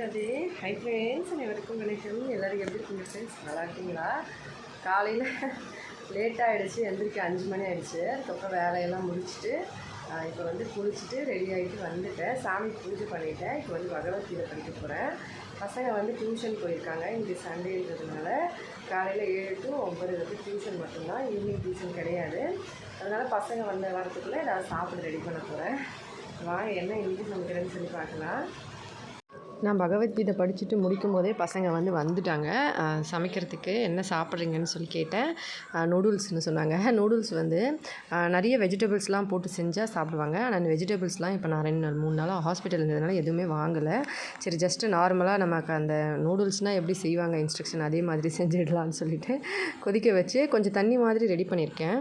Radhe hi friends அனைவருக்கும் வணக்கம். எல்லோரும் எப்படி இருக்கீங்க ஃப்ரெண்ட்ஸ் நல்லா இருக்கீங்களா? காலையில் லேட் ஆகிடுச்சு எந்திரிக்க அஞ்சு மணி ஆகிடுச்சு அதுக்கப்புறம் வேலையெல்லாம் முடிச்சுட்டு இப்போ வந்து குளிச்சுட்டு ரெடி ஆகிட்டு வந்துட்டேன். சாமி பூஜை பண்ணிட்டேன். இப்போ வந்து பகவத்கீதை படிக்க போகிறேன் பசங்க வந்து டியூஷன் போயிருக்காங்க. இன்றைக்கி சண்டேன்றதுனால காலையில் ஏழு டு ஒம்பது வந்து டியூஷன் மட்டும்தான். ஈவினிங் டியூஷன் கிடையாது. அதனால் பசங்க வந்த வரத்துக்குள்ளே ஏதாவது சாப்பிட ரெடி பண்ண போகிறேன் வாங்க என்ன இன்றைக்கி சமைக்கிறேன்னு சொல்லி பார்க்கலாம். நான் பகவத்கீதை படிச்சுட்டு முடிக்கும் போதே பசங்க வந்து வந்துட்டாங்க. சமைக்கிறதுக்கு என்ன சாப்பிட்றீங்கன்னு சொல்லி கேட்டேன். நூடுல்ஸ்னு சொன்னாங்க. நூடுல்ஸ் வந்து நிறைய வெஜிடபிள்ஸ்லாம் போட்டு செஞ்சால் சாப்பிடுவாங்க. ஆனால் அந்த வெஜிடபிள்ஸ்லாம் இப்போ நான் ரெண்டு நாள் மூணு நாளாக ஹாஸ்பிட்டல் இருந்ததுனால எதுவுமே வாங்கலை. சரி ஜஸ்ட்டு நார்மலாக நமக்கு அந்த நூடுல்ஸ்னால் எப்படி செய்வாங்க இன்ஸ்ட்ரக்ஷன் அதே மாதிரி செஞ்சிடலான்னு சொல்லிட்டு கொதிக்க வச்சு கொஞ்சம் தண்ணி மாதிரி ரெடி பண்ணியிருக்கேன்.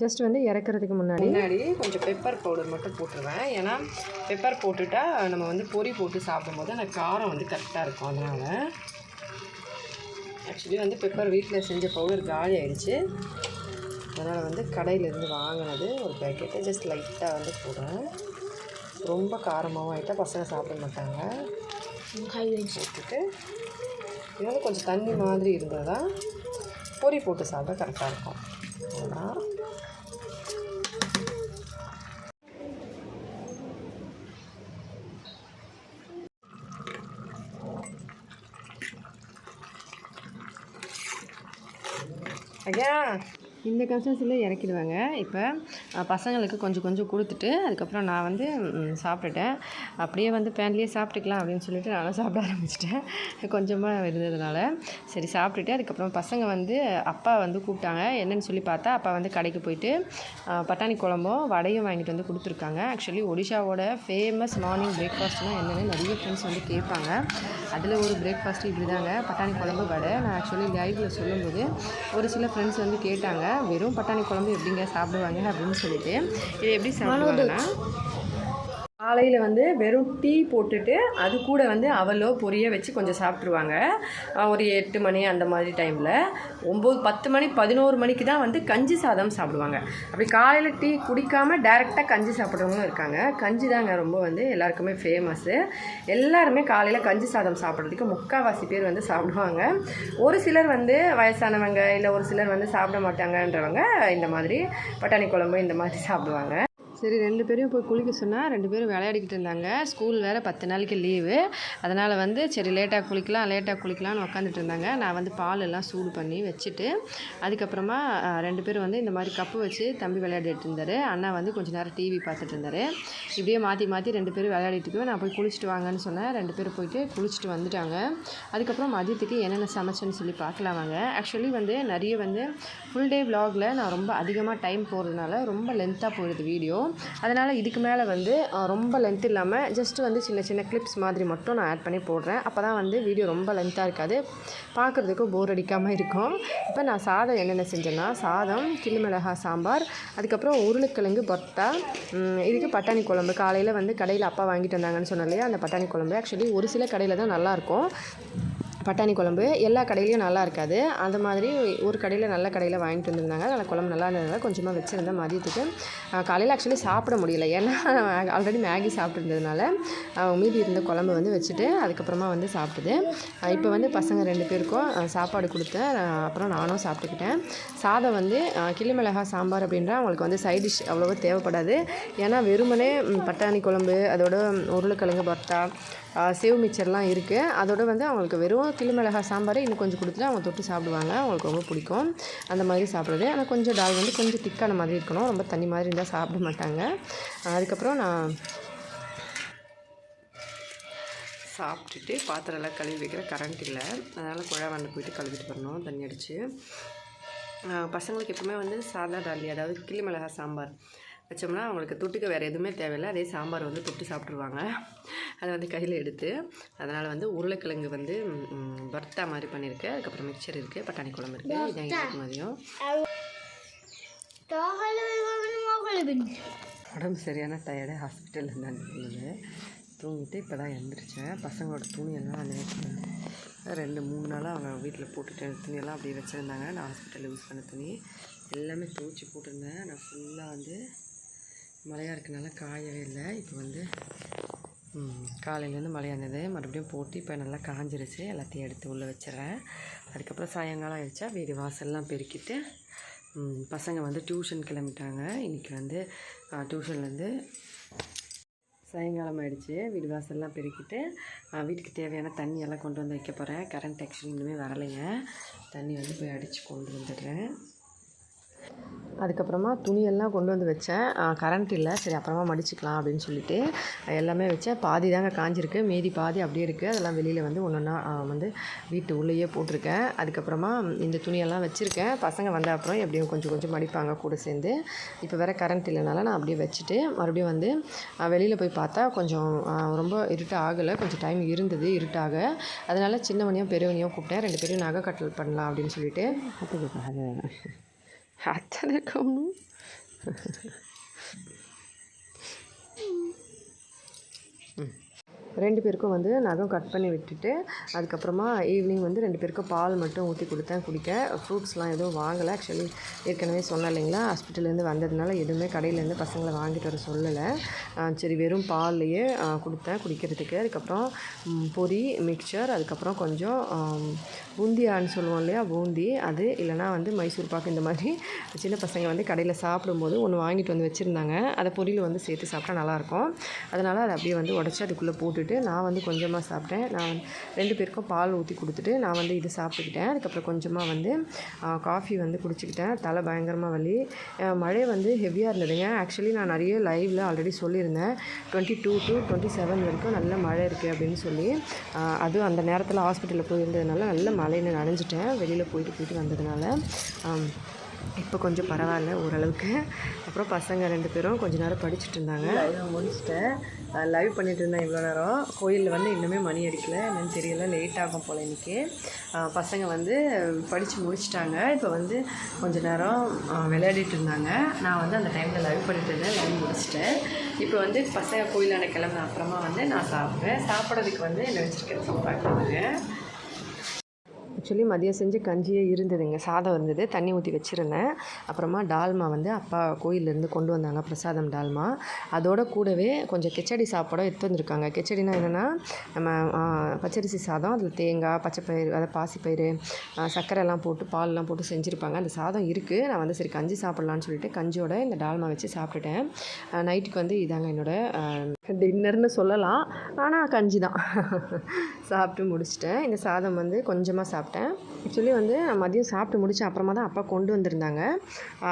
ஜஸ்ட் வந்து இறக்குறதுக்கு முன்னாடி. முன்னாடி கொஞ்சம் பெப்பர் பவுடர் மட்டும் போட்டுருவேன். ஏன்னா பெப்பர் போட்டுட்டா நம்ம வந்து பொரி போட்டு சாப்பிடும்போது அந்த காரம் வந்து கரெக்டாக இருக்கும். அதனால் ஆக்சுவலி வந்து பெப்பர் வீட்டில் செஞ்ச பவுடர் காலி ஆயிடுச்சு. அதனால் வந்து கடையிலேருந்து வாங்கினது ஒரு பேக்கெட்டு ஜஸ்ட் லைட்டாக வந்து போடுறேன். ரொம்ப காரமாகவும் ஆகிட்டா பசங்க சாப்பிட மாட்டாங்க. போட்டுட்டு இது வந்து கொஞ்சம் தண்ணி மாதிரி இருந்தால் தான் பொரி போட்டு சாப்பிட கரெக்டாக இருக்கும். அதான் ஐயா இந்த கன்சிஸ்டன்சியில் இறக்கிடுவாங்க. இப்போ பசங்களுக்கு கொஞ்சம் கொஞ்சம் கொடுத்துட்டு அதுக்கப்புறம் நான் வந்து சாப்பிட்டுட்டேன். அப்படியே வந்து பேன்லேயே சாப்பிட்டுக்கலாம் அப்படின்னு சொல்லிட்டு நானும் சாப்பிட ஆரம்பிச்சிட்டேன். கொஞ்சமாக இருந்ததுனால. சரி சாப்பிட்டுட்டு அதுக்கப்புறம் பசங்க வந்து அப்பா வந்து கூப்பிட்டாங்க. என்னன்னு சொல்லி பார்த்தா அப்பா வந்து கடைக்கு போயிட்டு பட்டாணி குழம்பும் வடையும் வாங்கிட்டு வந்து கொடுத்துருக்காங்க. ஆக்சுவலி ஒடிஷாவோட ஃபேமஸ் மார்னிங் பிரேக்ஃபாஸ்ட்னால் என்னென்னு நிறைய ஃப்ரெண்ட்ஸ் வந்து கேட்பாங்க. அதில் ஒரு பிரேக்ஃபாஸ்ட்டு இப்படி தாங்க பட்டாணி குழம்பு வடை. நான் ஆக்சுவலி லைவில் சொல்லும்போது ஒரு சில ஃப்ரெண்ட்ஸ் வந்து கேட்டாங்க வெறும் பட்டாணி குழம்பு எப்படிங்க சாப்பிடுவாங்க அப்படின்னு சொல்லிட்டு. இதை எப்படி சாப்பிடுவாங்கன்னா காலையில் வந்து வெறும் டீ போட்டுட்டு அது கூட வந்து அவலோ பொரிய வச்சு கொஞ்சம் சாப்பிட்ருவாங்க ஒரு எட்டு மணி அந்த மாதிரி டைமில் ஒம்பது பத்து மணி பதினோரு மணிக்கு தான் வந்து கஞ்சி சாதம் சாப்பிடுவாங்க. அப்படி காலையில் டீ குடிக்காமல் டைரெக்டாக கஞ்சி சாப்பிட்றவங்களும் இருக்காங்க. கஞ்சி தாங்க ரொம்ப வந்து எல்லாருக்குமே ஃபேமஸ்ஸு எல்லாருமே காலையில் கஞ்சி சாதம் சாப்பிட்றதுக்கு முக்கால்வாசி பேர் வந்து சாப்பிடுவாங்க. ஒரு சிலர் வந்து வயசானவங்க இல்லை ஒரு சிலர் வந்து சாப்பிட மாட்டாங்கன்றவங்க இந்த மாதிரி பட்டாணி குழம்பு இந்த மாதிரி சாப்பிடுவாங்க. சரி ரெண்டு பேரையும் போய் குளிக்க சொன்னால் ரெண்டு பேரும் விளையாடிக்கிட்டு இருந்தாங்க. ஸ்கூல் வேறு பத்து நாளைக்கு லீவு. அதனால் வந்து சரி லேட்டாக குளிக்கலாம் லேட்டாக குளிக்கலாம்னு உக்காந்துட்டு இருந்தாங்க. நான் வந்து பால் எல்லாம் சூடு பண்ணி வச்சுட்டு அதுக்கப்புறமா ரெண்டு பேரும் வந்து இந்த மாதிரி கப்பு வச்சு தம்பி விளையாடிட்டு இருந்தார். அண்ணா வந்து கொஞ்ச நேரம் டிவி பார்த்துட்டு இருந்தார். இப்படியே மாற்றி மாற்றி ரெண்டு பேரும் விளையாடிட்டு நான் போய் குளிச்சுட்டு வாங்கன்னு சொன்னேன். ரெண்டு பேரும் போயிட்டு குளிச்சுட்டு வந்துட்டாங்க. அதுக்கப்புறம் மதியத்துக்கு என்னென்ன சமைச்சேன்னு சொல்லி பார்க்கலாம் வாங்க. ஆக்சுவலி வந்து நிறைய வந்து ஃபுல் டே வ்ளாகில் நான் ரொம்ப அதிகமாக டைம் போகிறதுனால ரொம்ப லென்த்தாக போயிடுது வீடியோ அதனால் இதுக்கு மேலே வந்து ரொம்ப லென்த் இல்லாமல் ஜஸ்ட் வந்து சின்ன சின்ன கிளிப்ஸ் மாதிரி மட்டும் நான் ஆட் பண்ணி போடுறேன். அப்போ தான் வந்து வீடியோ ரொம்ப லென்த்தாக இருக்காது. பார்க்குறதுக்கும் போர் அடிக்காமல் இருக்கும். இப்போ நான் சாதம் என்னென்ன செஞ்சேன்னா சாதம் கிள்ளி மிளகாய் சாம்பார் அதுக்கப்புறம் உருளைக்கிழங்கு பர்த்தா இதுக்கு பட்டாணி குழம்பு. காலையில் வந்து கடையில் அப்பா வாங்கிட்டு வந்தாங்கன்னு சொன்னேன் இல்லையா? அந்த பட்டாணி குழம்பு. ஆக்சுவலி ஒரு சில கடையில் தான் நல்லாயிருக்கும் பட்டாணி குழம்பு எல்லா கடையிலையும் நல்லா இருக்காது. அந்த மாதிரி ஒரு கடையில் நல்ல கடையில் வாங்கிட்டு வந்திருந்தாங்க. அதில் குழம்பு நல்லா இருந்ததுனால கொஞ்சமாக வச்சுருந்தேன் மதியத்துக்கு. காலையில் ஆக்சுவலி சாப்பிட முடியல. ஏன்னா ஆல்ரெடி மேகி சாப்பிட்ருந்ததுனால மீதி இருந்த குழம்பு வந்து வச்சுட்டு அதுக்கப்புறமா வந்து சாப்பிட்டுது. இப்போ வந்து பசங்க ரெண்டு பேருக்கும் சாப்பாடு கொடுத்தேன். அப்புறம் நானும் சாப்பிட்டுக்கிட்டேன். சாதம் வந்து கிளிமிளகா மிளகாய் சாம்பார் அப்படின்றா அவங்களுக்கு வந்து சைட் டிஷ் அவ்வளோவா தேவைப்படாது. ஏன்னா வெறுமனே பட்டாணி குழம்பு அதோட உருளைக்கிழங்கு பர்த்தா சேவ் மிச்சர்லாம் இருக்குது அதோடு வந்து அவங்களுக்கு வெறும் கிளி மிளகாய் சாம்பார் இன்னும் கொஞ்சம் கொடுத்துட்டு அவங்க தொட்டு சாப்பிடுவாங்க. அவங்களுக்கு ரொம்ப பிடிக்கும். அந்த மாதிரி சாப்பிட்றது. ஆனால் கொஞ்சம் டால் வந்து கொஞ்சம் திக்கான மாதிரி இருக்கணும். ரொம்ப தண்ணி மாதிரி இருந்தால் சாப்பிட மாட்டாங்க. அதுக்கப்புறம் நான் சாப்பிட்டுட்டு பாத்திரம்லாம் கழுவி வைக்கிற கரண்ட் இல்லை. அதனால் குழா வந்து போயிட்டு கழுவிட்டு வரணும். தண்ணி அடித்து பசங்களுக்கு எப்பவுமே வந்து சாதா டாலி அதாவது கிளிமிளகா சாம்பார். வச்சோம்னா அவங்களுக்கு தொட்டுக்க வேறு எதுவுமே தேவையில்லை. அதே சாம்பார் வந்து தொட்டு சாப்பிட்ருவாங்க அதை வந்து கையில் எடுத்து அதனால் வந்து உருளைக்கிழங்கு வந்து பர்த்தா மாதிரி பண்ணியிருக்கேன் அதுக்கப்புறம் மிக்சர் இருக்குது பட்டாணி குழம்பு இருக்குது இதான் மதியம். உடம்பு சரியான டயர்டு ஹாஸ்பிட்டலில் இருந்தாங்க இருந்தது. தூங்கிட்டு இப்போ தான் எழுந்திரிச்சேன் பசங்களோட துணியெல்லாம் நேற்று ரெண்டு மூணு நாளாக அவங்க வீட்டில் போட்டுட்டு துணியெல்லாம் அப்படியே வச்சுருந்தாங்க. நான் ஹாஸ்பிட்டலில் யூஸ் பண்ண துணி. எல்லாமே துவைச்சி போட்டிருந்தேன். நான் ஃபுல்லாக வந்து மழையாக இருக்கனால காயவே இல்லை. இப்போ வந்து காலையிலேருந்து மழையாக இருந்தது. மறுபடியும் போட்டு இப்போ நல்லா காஞ்சிருச்சு. எல்லாத்தையும் எடுத்து உள்ளே வச்சிடுறேன். அதுக்கப்புறம் சாயங்காலம் ஆயிடுச்சா வீடு வாசல்லாம் பெருக்கிட்டு பசங்க வந்து டியூஷன் கிளம்பிட்டாங்க. இன்றைக்கி வந்து டியூஷன்லேருந்து சாயங்காலம் ஆயிடுச்சு. வீடு வாசல்லாம் பெருக்கிட்டு வீட்டுக்கு தேவையான தண்ணியெல்லாம் கொண்டு வந்து வைக்க போகிறேன் கரண்ட் ஆக்ஷன் இன்னுமே வரலைங்க. தண்ணி வந்து போய் அடித்து கொண்டு வந்துடுறேன். அதுக்கப்புறமா துணியெல்லாம் கொண்டு வந்து வச்சேன். கரண்ட் இல்லை. சரி அப்புறமா மடிச்சுக்கலாம் அப்படின்னு சொல்லிட்டு எல்லாமே வச்சேன். பாதி தாங்க காஞ்சிருக்கு. மீதி பாதி அப்படியே இருக்குது அதெல்லாம் வெளியில் வந்து ஒன்று ஒன்றா வந்து வீட்டு உள்ளேயே போட்டிருக்கேன். அதுக்கப்புறமா இந்த துணியெல்லாம் வச்சுருக்கேன். பசங்க வந்த அப்புறம் எப்படியும் கொஞ்சம் கொஞ்சம் மடிப்பாங்க கூட சேர்ந்து. இப்போ வேறு கரண்ட் இல்லைனால நான் அப்படியே வச்சுட்டு மறுபடியும் வந்து வெளியில் போய் பார்த்தா கொஞ்சம் ரொம்ப இருட்டு ஆகலை. கொஞ்சம் டைம் இருந்தது இருட்டாக. அதனால சின்னவனையும் பெரியவனையும் கூப்பிட்டேன். ரெண்டு பேரும் நகை கட்டல் பண்ணலாம் அப்படின்னு சொல்லிட்டு. বাচ্চাদের খাওয়ানো হুম। ரெண்டு பேருக்கும் வந்து நகம் கட் பண்ணி விட்டுட்டு அதுக்கப்புறமா ஈவினிங் வந்து ரெண்டு பேருக்கும் பால் மட்டும் ஊற்றி கொடுத்தேன் குடிக்க. ஃப்ரூட்ஸ்லாம் எதுவும் வாங்கலை. ஆக்சுவலி ஏற்கனவே சொன்ன இல்லைங்களா? ஹாஸ்பிட்டல்லேருந்து வந்ததுனால எதுவுமே கடையிலேருந்து பசங்களை வாங்கிட்டு வர சொல்லலை. சரி வெறும் பால்லையே கொடுத்தேன் குடிக்கிறதுக்கு. அதுக்கப்புறம் பொரி மிக்சர் அதுக்கப்புறம் கொஞ்சம் பூந்தியான்னு சொல்லுவோம் இல்லையா? பூந்தி அது இல்லைனா வந்து மைசூர் பாக்கு இந்த மாதிரி சின்ன பசங்க வந்து கடையில் சாப்பிடும்போது ஒன்று வாங்கிட்டு வந்து வச்சுருந்தாங்க. அதை பொரியில் வந்து சேர்த்து சாப்பிட்டா நல்லாயிருக்கும். அதனால் அதை அப்படியே வந்து உடச்சி அதுக்குள்ளே போட்டு போட்டுட்டு நான் வந்து கொஞ்சமாக சாப்பிட்டேன். நான் ரெண்டு பேருக்கும் பால் ஊற்றி கொடுத்துட்டு நான் வந்து இது சாப்பிட்டுக்கிட்டேன். அதுக்கப்புறம் கொஞ்சமாக வந்து காஃபி வந்து குடிச்சிக்கிட்டேன். தலை பயங்கரமாக வலி. மழை வந்து ஹெவியாக இருந்ததுங்க. ஆக்சுவலி நான் நிறைய லைவில் ஆல்ரெடி சொல்லியிருந்தேன். Twenty two to twenty seven வரைக்கும் நல்ல மழை இருக்குது அப்படின்னு சொல்லி. அதுவும் அந்த நேரத்தில் ஹாஸ்பிட்டலில் போயிருந்ததுனால நல்ல மழையில் நனைஞ்சிட்டேன். வெளியில் போயிட்டு போயிட்டு வந்ததுனால இப்போ கொஞ்சம் பரவாயில்ல ஓரளவுக்கு. அப்புறம் பசங்க ரெண்டு பேரும் கொஞ்ச நேரம் படிச்சுட்டு இருந்தாங்க. முடிச்சிட்டேன். லைவ் பண்ணிட்டு இருந்தேன் இவ்வளோ நேரம். கோயிலில் வந்து இன்னுமே மணி அடிக்கல. என்னன்னு தெரியல. லேட் ஆகும் போல் இன்றைக்கி பசங்க வந்து படித்து முடிச்சிட்டாங்க. இப்போ வந்து கொஞ்ச நேரம் விளையாடிட்டு இருந்தாங்க. நான் வந்து அந்த டைமில் லைவ் பண்ணிட்டு இருந்தேன். லைவ் முடிச்சிட்டேன். இப்போ வந்து பசங்க கோயிலான கிளம்புன அப்புறமா வந்து நான் சாப்பிட்றேன் சாப்பிட்றதுக்கு வந்து என்ன வச்சுருக்கேன் பார்க்குறாங்க ஆக்சுவலி மதியம் செஞ்சு கஞ்சியே இருந்ததுங்க. சாதம் இருந்தது. தண்ணி ஊற்றி வச்சுருந்தேன். அப்புறமா டால்மா வந்து அப்பா கோயிலேருந்து கொண்டு வந்தாங்க. பிரசாதம் டால்மா. அதோட கூடவே கொஞ்சம் கிச்சடி சாப்பாடும் எடுத்து வந்திருக்காங்க. கிச்சடினா என்னென்னா நம்ம பச்சரிசி சாதம் அதில் தேங்காய் பச்சைப்பயிறு அதை பாசிப்பயிறு சர்க்கரைலாம் போட்டு பால்லாம் போட்டு செஞ்சுருப்பாங்க. அந்த சாதம் இருக்குது நான் வந்து சரி கஞ்சி சாப்பிட்லான்னு சொல்லிட்டு கஞ்சியோட இந்த டால்மா வச்சு சாப்பிட்டுட்டேன். நைட்டுக்கு வந்து இதாங்க என்னோடய டின்னர்னு சொல்லலாம். ஆனால் கஞ்சி தான். சாப்பிட்டு முடிச்சிட்டேன். இந்த சாதம் வந்து கொஞ்சமாக சாப்பிட்டேன். ஆக்சுவலி வந்து மதியம் சாப்பிட்டு முடிச்ச அப்புறமா தான் அப்பா கொண்டு வந்திருந்தாங்க.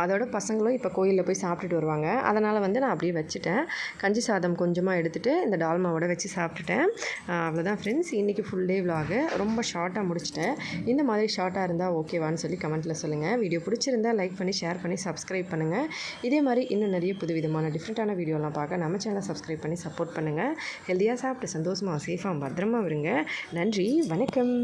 அதோட பசங்களும் இப்போ கோயிலில் போய் சாப்பிட்டுட்டு வருவாங்க. அதனால் வந்து நான் அப்படியே வச்சுட்டேன். கஞ்சி சாதம் கொஞ்சமாக எடுத்துகிட்டு இந்த டால்மாவோட வச்சு சாப்பிட்டுட்டேன். அவ்வளோதான் ஃப்ரெண்ட்ஸ் இன்றைக்கி ஃபுல் டே விலாகு ரொம்ப ஷார்ட்டாக முடிச்சிட்டேன். இந்த மாதிரி ஷார்ட்டாக இருந்தால் ஓகேவான்னு சொல்லி கமெண்ட்டில் சொல்லுங்கள் வீடியோ பிடிச்சிருந்தா லைக் பண்ணி ஷேர் பண்ணி சப்ஸ்கிரைப் பண்ணுங்கள் இதே மாதிரி இன்னும் நிறைய புதுவிதமான டிஃப்ரெண்ட்டான வீடியோலாம் பார்க்க நம்ம சேனலை சப்ஸ்கிரைப் பண்ணி சப்போர்ட் பண்ணுங்கள் ஹெல்த்தியாக சாப்பிட்டு சந்தோஷமாக சேஃபாக பத்திரமா வருங்க நன்றி வணக்கம்.